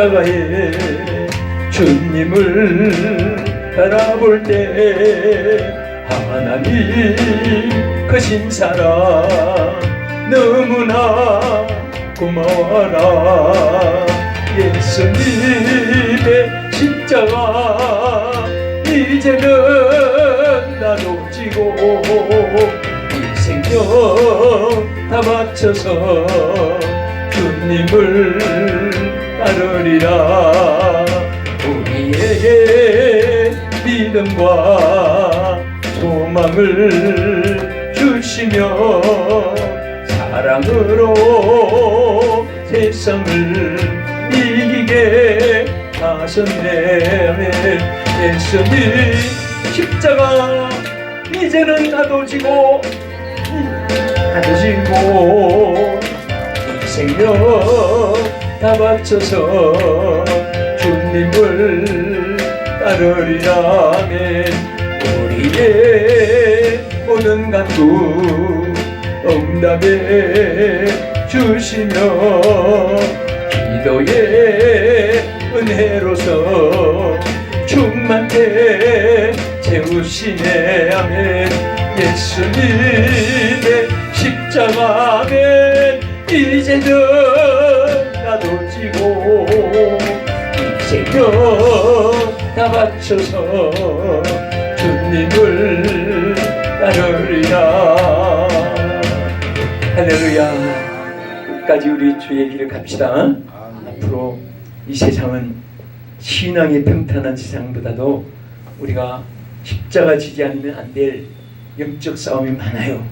십자가에 주님을 바라볼 때 하나님 크신 사랑 너무나 고마워라. 예수님의 십자가 이제는 나도 지고 이 생명 다 바쳐서 주님을 따르리라. 우리에게 믿음과 소망을 주시며 사랑으로 세상을 이기게 하셨네 예수님 십자가 이제는 나도 지고 나도 지고 이 생명 다 바쳐서 주님을 따르리라 아멘 우리의 모든 간구 응답해 주시며 기도의 은혜로서 충만해 채우시네. 아멘. 예수님의 십자가 아멘 이제는 이 생명 다 바쳐서 주님을 따르리라. 할렐루야. 끝까지 우리 주의 길을 갑시다. 앞으로 이 세상은 신앙이 평탄한 세상보다도 우리가 십자가 지지 않으면 안 될 영적 싸움이 많아요.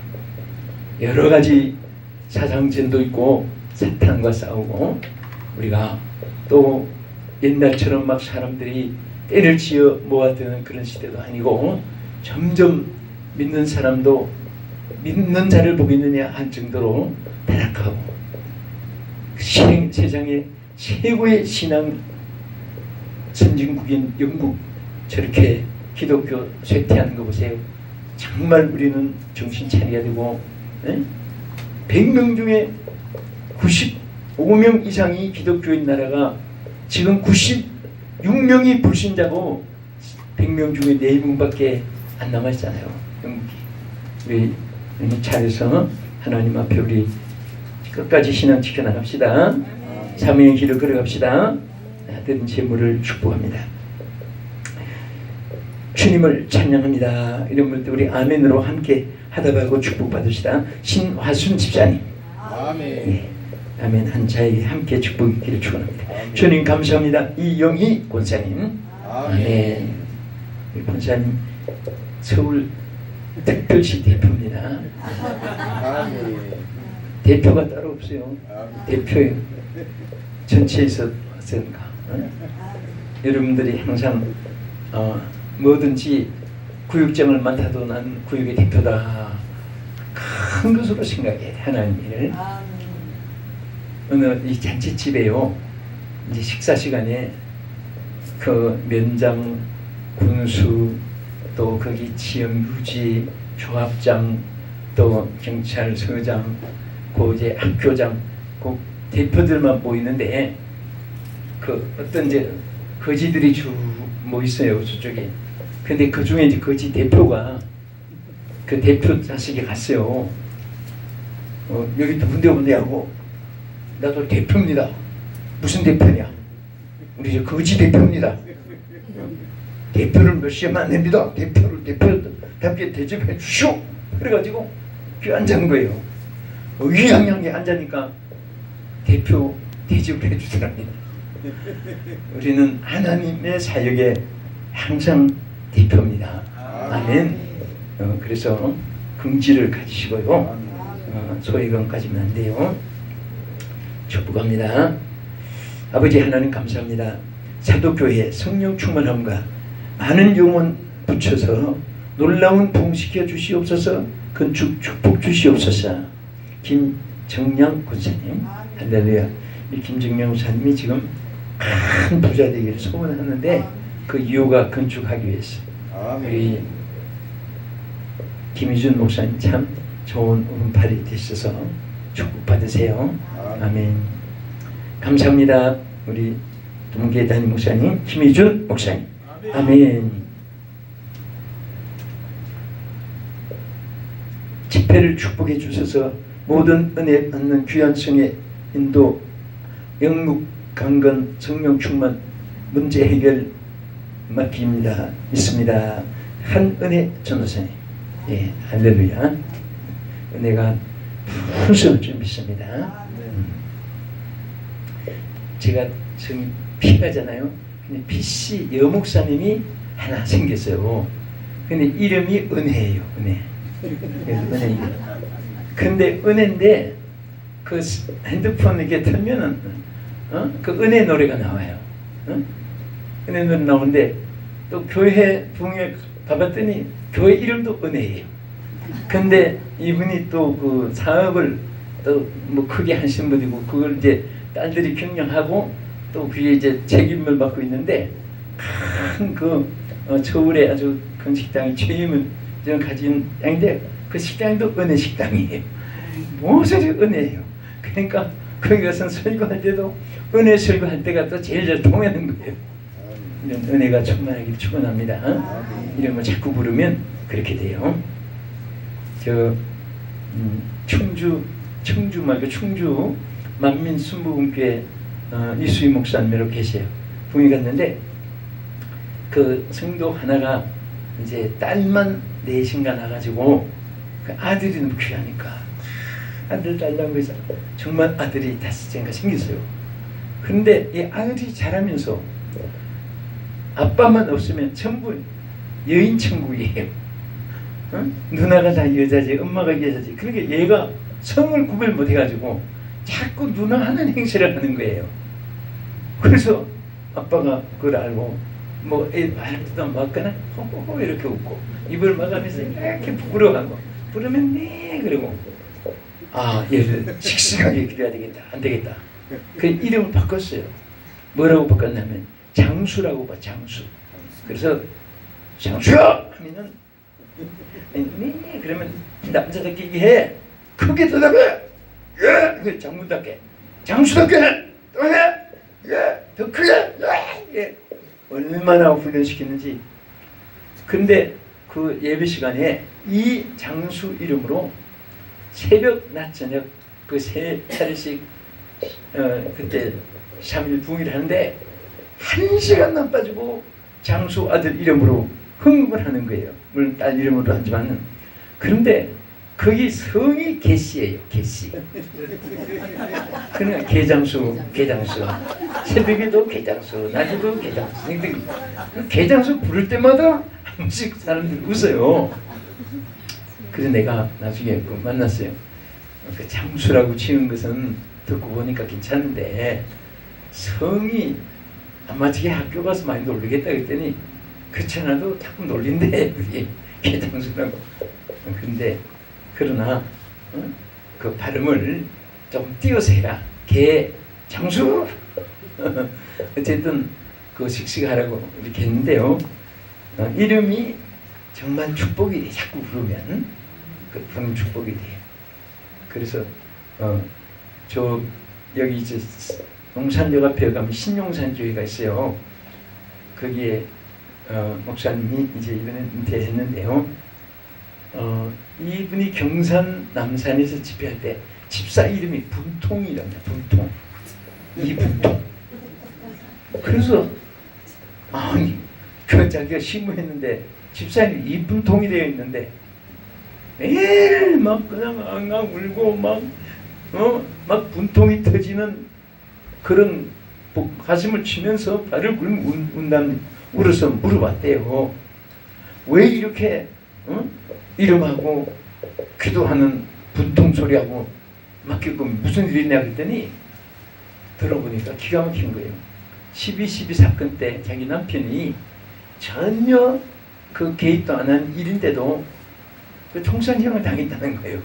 여러 가지 사상전도 있고 사탄과 싸우고 우리가 또 옛날처럼 막 사람들이 때를 지어 모아드는 그런 시대도 아니고 점점 믿는 사람도 믿는 자를 보겠느냐 한 정도로 타락하고 시- 세상의 최고의 신앙 선진국인 영국 저렇게 기독교 쇠퇴하는 거 보세요. 정말 우리는 정신 차려야 되고 예? 100명 중에 95명 이상이 기독교인 나라가 지금 96명이 불신자고 100명 중에 4명밖에 안 남았잖아요. 영국이. 우리 우리 잘해서 하나님 앞에 우리 끝까지 신앙 지켜나갑시다. 사명의 길을 걸어갑시다. 하든 재물을 축복합니다. 주님을 찬양합니다. 이런 분들 우리 아멘으로 함께 하다하고 축복 받으시다. 신화순 집사님. 아멘. 네. 아멘 한 자에게 함께 축복 있기를 축원합니다. 주님 감사합니다. 이영희 권사님. 아멘. 우리 권사님 서울 특별시 대표입니다. 아멘. 대표가 따로 없어요. 아멘. 대표예요. 전체에서 왔으니까. 어? 여러분들이 항상 어, 뭐든지 구역장을 맡아도 난 구역의 대표다. 큰 것으로 생각해야 돼, 하나님 일 을. 어느 이 잔치집에요. 이제 식사 시간에 그 면장, 군수, 또 거기 지역 유지, 조합장, 또 경찰서장, 그 이제 학교장, 그 대표들만 보이는데 그 어떤 이제 거지들이 주 뭐 있어요 저쪽에. 근데 그 중에 이제 거지 대표가 그 대표 자식이 갔어요. 어, 여기 누군데 하고 나도 대표입니다. 무슨 대표냐? 우리 저 거지 대표입니다. 대표를 몇 시에 만납니다. 대표를 대표답게 대접해 주시오. 그래가지고 그 앉은 거예요. 의향향에 앉으니까 대표 대접을 해주더랍니다. 우리는 하나님의 사역에 항상 대표입니다. 아멘. 어, 그래서 긍지를 가지시고요. 어, 소외감 가지면 안 돼요. 축복합니다. 아버지 하나님 감사합니다. 사도교회 성령 충만함과 많은 영혼 붙여서 놀라운 부흥시켜 주시옵소서 건축 축복 주시옵소서 김정량 권사님 할렐루야 이 김정량 권사님이 지금 큰 부자 되기를 소원하는데 그 이유가 건축하기 위해서. 우리 김희준 목사님 참 좋은 운팔이 되셔서 축복 받으세요. 아멘. 감사합니다. 우리 동계 담임 목사님 김희준 목사님 아멘 집회를 축복해 주셔서 모든 은혜 얻는 귀한 성의 인도 영국 강건 성령 충만 문제 해결 맡깁니다 믿습니다 한은혜 전도사님 예 할렐루야 은혜가 풍성할 줄 믿습니다 음. 제가 성이 피가잖아요 근데 피씨 여목사님이 하나 생겼어요 근데 이름이 은혜예요 은혜 은혜 근데 은혜인데 그 스- 핸드폰 이렇게 틀면은 어? 그 은혜 노래가 나와요. 어? 은혜 노래 나오는데 또 교회 부흥회 가봤더니 교회 이름도 은혜예요. 근데 이분이 또 그 사업을 또 뭐 크게 하신 분이고 그걸 이제 딸들이 경영하고 또 그게 이제 책임을 맡고 있는데 큰그 어, 서울에 아주 큰 식당이 최임을 저는 가진 양인데 그 식당도 은혜 식당이에요. 무엇이 은혜예요. 그러니까 거기 가서 설교할 때도 은혜 설교할 때가 또 제일 잘 통하는 거예요. 이런 은혜가 충만하기를 축원합니다. 어? 이런 거 자꾸 부르면 그렇게 돼요. 저 음, 충주 청주 말고 충주 만민 순복음교회 어, 이수희 목사님으로 계세요. 부흥이 갔는데 그 성도 하나가 이제 딸만 넷인가 나가지고 그 아들이 너무 귀하니까 아들 달라고 해서 정말 아들이 다섯 째인가 생겼어요. 그런데 이 아들이 자라면서 아빠만 없으면 전부 여인 천국이에요. 어? 누나가 다 여자지, 엄마가 여자지. 그러니까 얘가 성을 구별 못 해가지고 자꾸 누나 하는 행세를 하는 거예요. 그래서 아빠가 그걸 알고 뭐애 말도 막거나? 호호호 이렇게 웃고 입을 막으면서 이렇게 부끄러워하고 부르면 네 그러고 아 얘를 씩씩하게 기려야 되겠다. 안 되겠다. 그 이름을 바꿨어요. 뭐라고 바꿨냐면 장수라고 봐 장수. 그래서 장수야! 하면은 네. 그러면 남자답게 해. 크게 대답해 예그 장군답게. 장수답게 또 해 예 더 크게! 예, 예. 얼마나 훈련시키는지. 근데 그 예배 시간에 이 장수 이름으로 새벽 낮 저녁 그 세 차례씩 어, 그때 3일 부흥을 하는데 한 시간도 안 빠지고 장수 아들 이름으로 흥금을 하는 거예요. 물론 딸 이름으로 하지만은. 그런데 거기 성이 개씨예요. 개씨. 그냥 개장수, 개장수. 새벽에도 개장수, 낮에도 개장수. 그 개장수 부를 때마다 한 번씩 사람들이 웃어요. 그래서 내가 나중에 그 만났어요. 그 장수라고 치는 것은 듣고 보니까 괜찮은데 성이 아마 저게 학교 가서 많이 놀리겠다 그랬더니 그렇지 않아도 자꾸 놀린대 개장수라고. 근데 그러나 어? 그 발음을 좀 띄어서 해라. 개 장수. 어쨌든 그 식식하라고 이렇게 했는데요. 어, 이름이 정말 축복이 돼. 자꾸 부르면 그 부르면 축복이 돼. 그래서 어, 저 여기 이제 용산역 앞에 가면 신용산 교회가 있어요. 거기에 어, 목사님이 이제 이번에 은퇴했는데요. 어, 이분이 경산 남산에서 집회할 때 집사 이름이 분통이랍니다. 분통. 이분통. 그래서 아니 그 자기가 신고했는데 집사님이 이분통이 되어 있는데 매일 막 그냥 앙앙 울고 막 어? 막 분통이 터지는 그런 복- 가슴을 치면서 발을 굴 운- 운단 울어서 물어봤대요. 왜 이렇게 어? 이름하고 기도하는 분통 소리하고 막히고 무슨 일이 있냐 그랬더니 들어보니까 기가 막힌 거예요. 12.12 사건 때 자기 남편이 전혀 그 개입도 안 한 일인데도 그 총선형을 당했다는 거예요.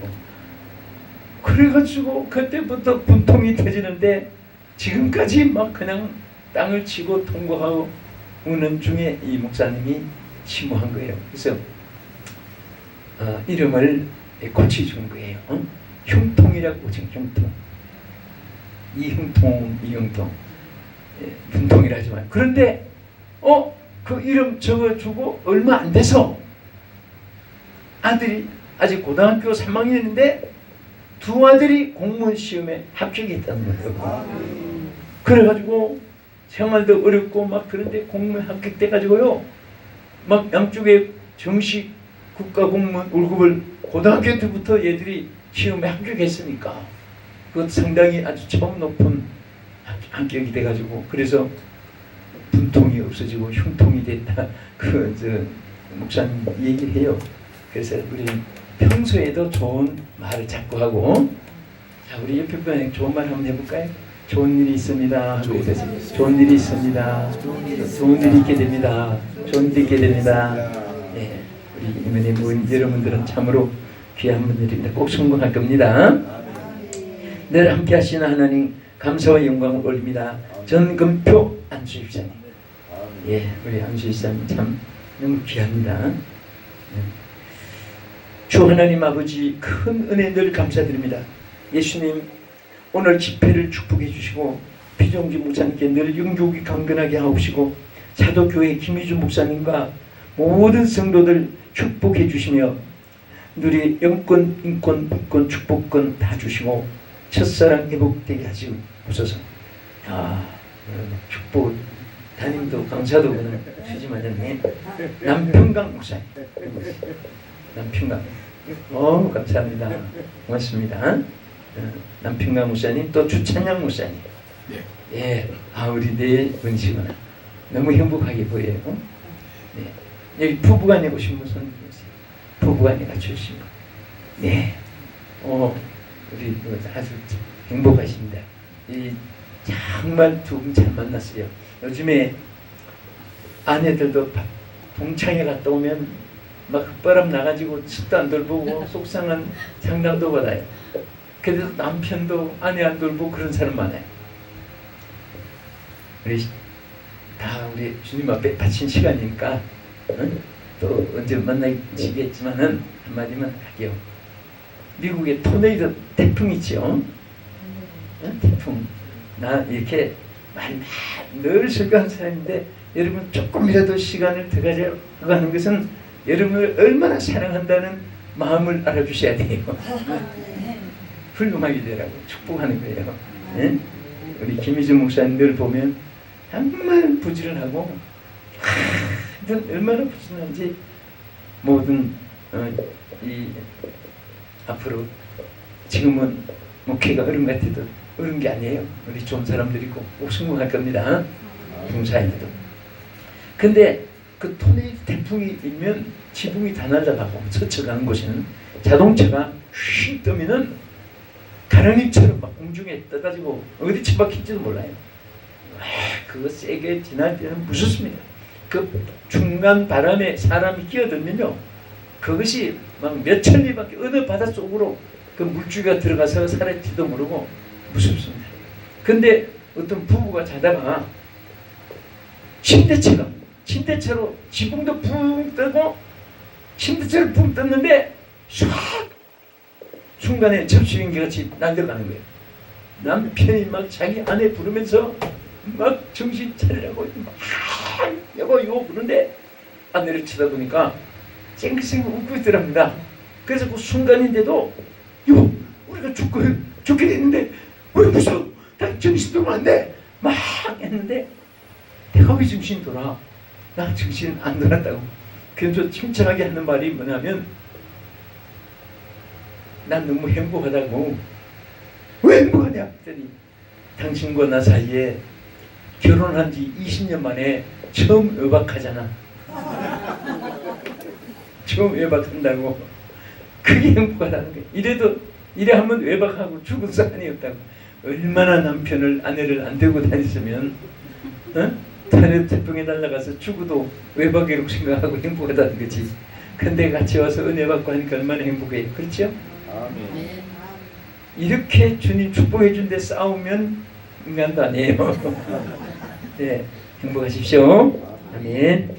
그래가지고 그때부터 분통이 터지는데 지금까지 막 그냥 땅을 치고 통곡하고 우는 중에 이 목사님이 침묵한 거예요. 그래서 어, 이름을 고쳐준 거예요. 어? 흉통이라고 지금 흉통. 이 흉통, 이 흉통. 예, 분통이라 하지만 그런데 어 그 이름 적어주고 얼마 안 돼서 아들이 아직 고등학교 3학년인데 두 아들이 공무원 시험에 합격했다는 거예요. 그래가지고 생활도 어렵고 막 그런데 공무원 합격돼 가지고요 막 양쪽에 정식 국가 공무원 월급을 고등학교 때부터 얘들이 시험에 합격했으니까 그것 상당히 아주 처음 높은 합- 합격이 돼가지고 그래서 분통이 없어지고 흉통이 됐다 그 저 목사님 얘기를 해요. 그래서 우리 평소에도 좋은 말을 자꾸 하고 자 우리 옆에 분에 좋은 말 한번 해볼까요? 좋은 일이 있습니다. 그래서 좋은 일이 있습니다. 좋은 일이 있게 됩니다. 좋은 일이 있게 됩니다. 예, 이민희 모인 여러분들은 참으로 귀한 분들입니다. 꼭 성공할 겁니다. 늘 함께 하시는 하나님 감사와 영광을 올립니다. 전금표 안수 집사님. 예, 우리 안수 집사님 참 너무 귀합니다. 예. 주 하나님 아버지 큰 은혜 늘 감사드립니다. 예수님 오늘 집회를 축복해 주시고 피정지 목사님께 늘 영육이 강건하게 하옵시고 사도교회 김희주 목사님과 모든 성도들 축복해 주시며 누리 영권, 인권, 불권, 축복권 다 주시고 첫사랑 회복되게 하시옵소서. 아, 여러분, 축복 담임도 강사도 그냥 주지 마셨네. 남평강 목사님. 남평강. 어, 감사합니다. 고맙습니다. 어, 남평강 목사님 또 주찬양 목사님. 예, 아 우리 내 은식은 너무 행복하게 보여요. 네, 여기 부부간에 오신 분손 들으세요. 부부간에 같이 오신 분. 네, 어 우리 그 아주 행복하십니다. 이 정말 두 분 잘 만났어요. 요즘에 아내들도 바- 동창회 갔다 오면 막 흙바람 나가지고 집도 안 돌보고 속상한 상담도 받아요. 그래도 남편도 아내 안 돌보고 그런 사람 많아요. 우리 다 우리 주님 앞에 바친 시간이니까 응? 또 언제 만나지겠지만은 한마디만 할게요. 미국에 토네이도 태풍 있죠. 응? 태풍. 나 이렇게 말이 늘 설교한 사람인데 여러분 조금이라도 시간을 더 가져가는 것은 여러분을 얼마나 사랑한다는 마음을 알아주셔야 돼요. 훌륭하게 되라고 축복하는 거예요. 예? 우리 김희준 목사님들 보면 정말 부지런하고 하 여튼 얼마나 부지런한지 모든 어, 이 앞으로 지금은 목회가 것 같아도 어려운 게 아니에요. 우리 좋은 사람들이 꼭, 꼭 성공할 겁니다. 봉사인데도. 근데 그 토네이도 태풍이 일면 지붕이 다 날아가고 스쳐가는 곳에는 자동차가 휙 뜨면은 가랑이처럼 막 공중에 떠가지고 어디 처박힐지도 몰라요. 와, 그거 세게 지날 때는 무섭습니다. 그 중간 바람에 사람이 끼어들면요. 그것이 막 몇 천 리밖에 어느 바다 속으로 그 물줄기가 들어가서 살았지도 모르고 무섭습니다. 근데 어떤 부부가 자다가 침대처럼 침대처로 지붕도 붕 뜨고 침대처럼 붕 떴는데 唰 순간에 접시빙기 같이 날려가는 거예요. 남편이 막 자기 아내 부르면서 막 정신 차리라고 막 여보 이거 부르는데 아내를 쳐다보니까 쨍긋쨍긋 웃고 있더랍니다. 그래서 그 순간인데도 여보 우리가 죽고 죽게 됐는데 왜 웃어? 나 정신 돌면 안 돼. 막 했는데 내가 왜 정신 돌아? 나 정신 안 돌았다고. 그래서 침착하게 하는 말이 뭐냐면 난 너무 행복하다고. 왜 행복하냐? 했더니 당신과 나 사이에 결혼한 지 20년 만에 처음 외박하잖아. 처음 외박한다고. 그게 행복하다는 거야. 이래도 이래 하면 외박하고 죽은 사람이 없다고. 얼마나 남편을 아내를 안 데리고 다녔으면 어? 타는 태풍에 날아가서 죽어도 외박이라고 생각하고 행복하다는 거지. 근데 같이 와서 은혜 받고 하니까 얼마나 행복해요. 그렇죠? 아멘. 이렇게 주님 축복해 준데 싸우면 인간도 아니에요. 네, 행복하십시오. 아멘.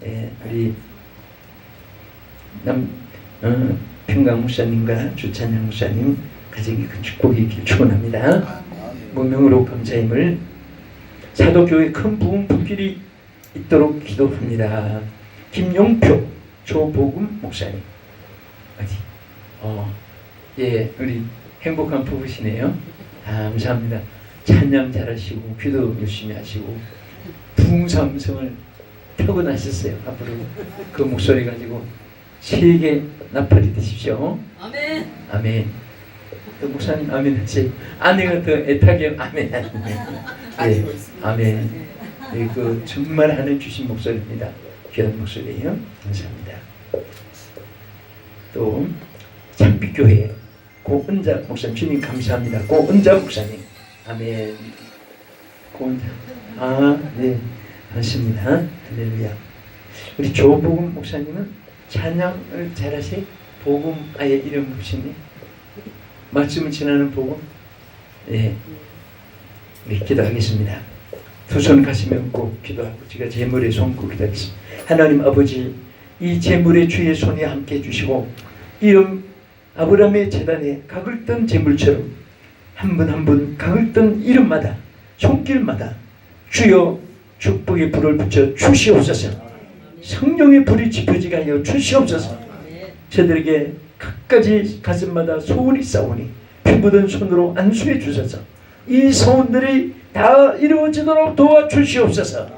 네, 우리 남 어, 평강 목사님과 주찬양 목사님 가정에 큰 축복이 있길 축원합니다. 무명으로 감사임을 사도교회 큰 부흥 불길이 있도록 기도합니다. 김용표 조복음 목사님 어디? 어, 예, 우리 행복한 부부시네요. 아, 감사합니다. 찬양 잘하시고 기도 열심히 하시고 부흥삼성을 타고나셨어요. 앞으로 그 목소리 가지고 세계 나팔이 되십시오. 아멘. 아멘. 또 목사님 아멘 하세요. 아내가 더 애타게 아멘. 예, 아멘. 예, 그 정말 하늘 주신 목소리입니다. 귀한 목소리예요. 감사합니다. 또 창빛교회 고은자 목사님 주님 감사합니다. 고은자 목사님 아멘. 고은자 아 네. 반갑습니다. 할렐루야. 우리 조복음 목사님은 찬양을 잘하세요. 복음 아예 이름 보시네. 말씀을 지나는 복음. 예. 네, 기도하겠습니다. 두 손 가시면 꼭 기도하고 제가 제물에 손고 기도하겠습니다. 하나님 아버지 이 제물에 주의 손이 함께 해주시고 이름 아브라함의 재단에 각을 뜬 제물처럼 한 분 한분 각을 뜬 이름마다 손길마다 주여 축복의 불을 붙여 주시옵소서 성령의 불이 지펴지게 하여 주시옵소서. 저들에게 각가지 가슴마다 소원이 싸우니 피 묻은 손으로 안수해 주셔서 이 소원들이 다 이루어지도록 도와주시옵소서.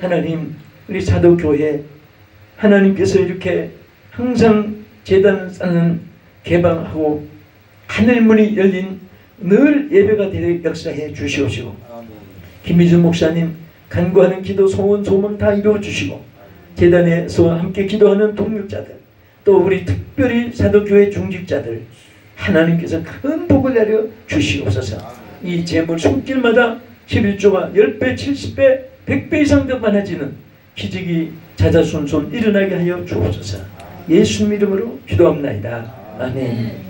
하나님 우리 사도교회 하나님께서 이렇게 항상 재단 쌓는 개방하고 하늘문이 열린 늘 예배가 되게 역사해 주시옵시고. 김미준 목사님 간구하는 기도 소원 소망 다 이루어 주시고 재단에서 함께 기도하는 동력자들 또 우리 특별히 사도교회 중직자들 하나님께서 큰 복을 내려 주시옵소서. 이 재물 손길마다 11조가 10배 70배 100배 이상 더 많아지는 기적이 자자손손 일어나게 하여 주옵소서. 예수 이름으로 기도합나이다. 아멘